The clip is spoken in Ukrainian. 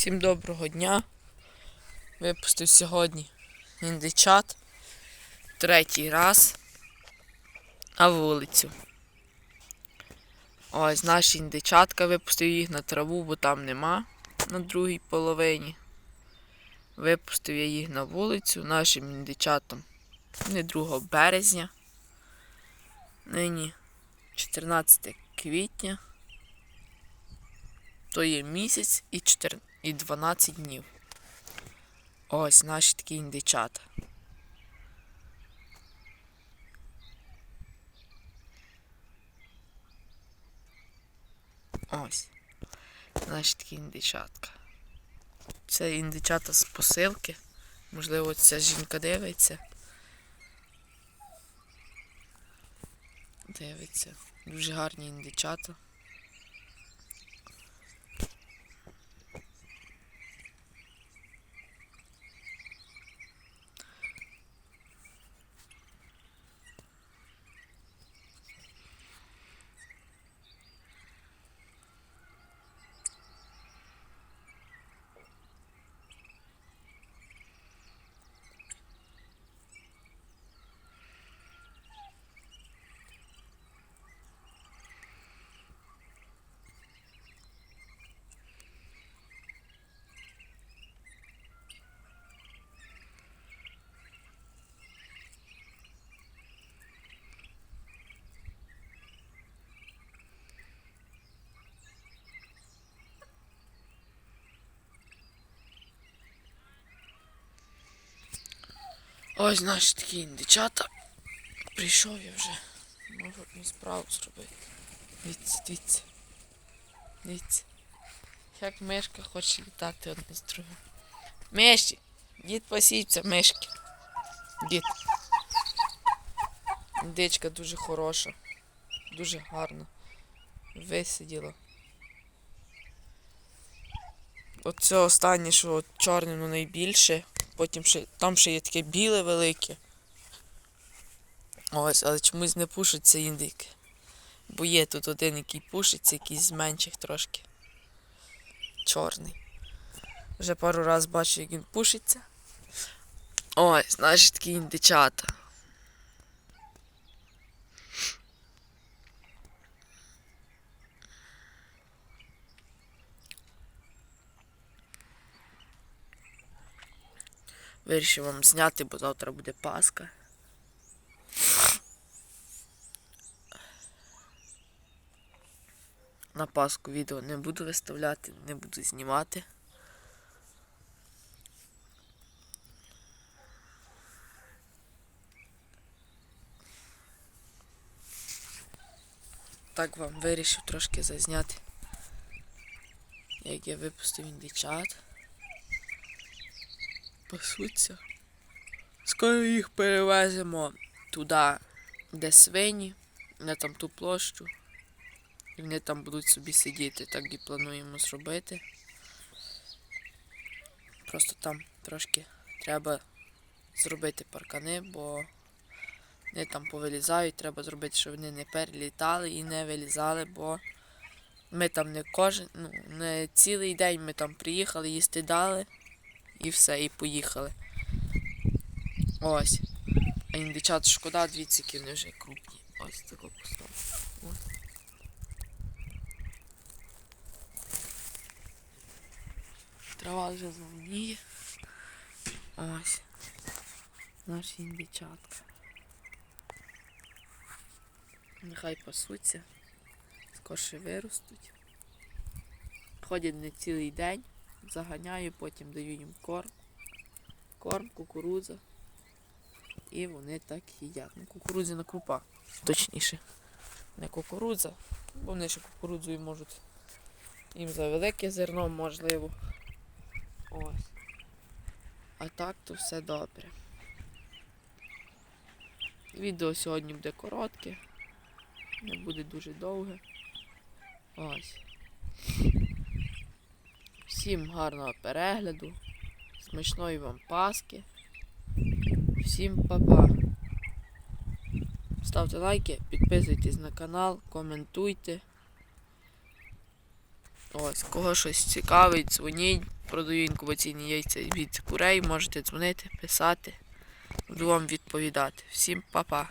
Всім доброго дня. Випустив сьогодні індичат. Третій раз. А вулицю. Ось наші індичатка випустив їх на траву, бо там нема на другій половині. Випустив я їх на вулицю нашим індичатам. Не 2 березня. Нині 14 квітня. То є місяць і 4, і 12 днів. Ось наші такі індичата. Ось. Наші такі індичатка. Це індичата з посилки. Можливо, ця жінка дивиться. Дивиться. Дуже гарні індичата. Ось наші такі індичата. Прийшов я вже. Можу одну справу зробити. Дивіться, дивіться. Дивіться. Як мишка хоче літати одне з другим. Миші! Дід посіться, мишки. Дід. Індичка дуже хороша. Дуже гарна. Висиділа. Оце останнє, що чорне, ну найбільше. Потім ще там ще є таке біле велике. Ось, але чомусь не пушиться індик. Бо є тут один, який пушиться, якийсь з менших трошки. Чорний. Вже пару раз бачу, як він пушиться. Ось, наші такі індичата. Вирішив вам зняти, бо завтра буде Пасха. На Пасху відео не буду виставляти, не буду знімати. Так вам вирішив трошки зазняти, як я випустив індичат. Пасуться. Скоро їх перевеземо туди, де свині, на там ту площу. І вони там будуть собі сидіти, так і плануємо зробити. Просто там трошки треба зробити паркани, бо вони там повилізають, треба зробити, щоб вони не перелітали і не вилізали, бо ми там не кожен, ну, не цілий день ми там приїхали, їсти дали і все, і поїхали. Ось. А індичат шкода, дивіться, які вже крупні. Ось поставив. Ось. Трава вже зеленіє. Ось. Наші індичатка. Нехай пасуться. Скорше виростуть. Ходять не цілий день. Заганяю, потім даю їм корм. Корм, кукурудза. І вони так їдять. Ну, кукурудзяна крупа, точніше. Не кукурудза, бо вони ще кукурудзою можуть. Їм за велике зерно можливо. Ось. А так то все добре. Відео сьогодні буде коротке, не буде дуже довге. Ось. Всім гарного перегляду, смачної вам паски. Всім па-па. Ставте лайки, підписуйтесь на канал, коментуйте. Ось, кого щось цікавить, дзвоніть, продаю інкубаційні яйця від курей. Можете дзвонити, писати. Буду вам відповідати. Всім па-па.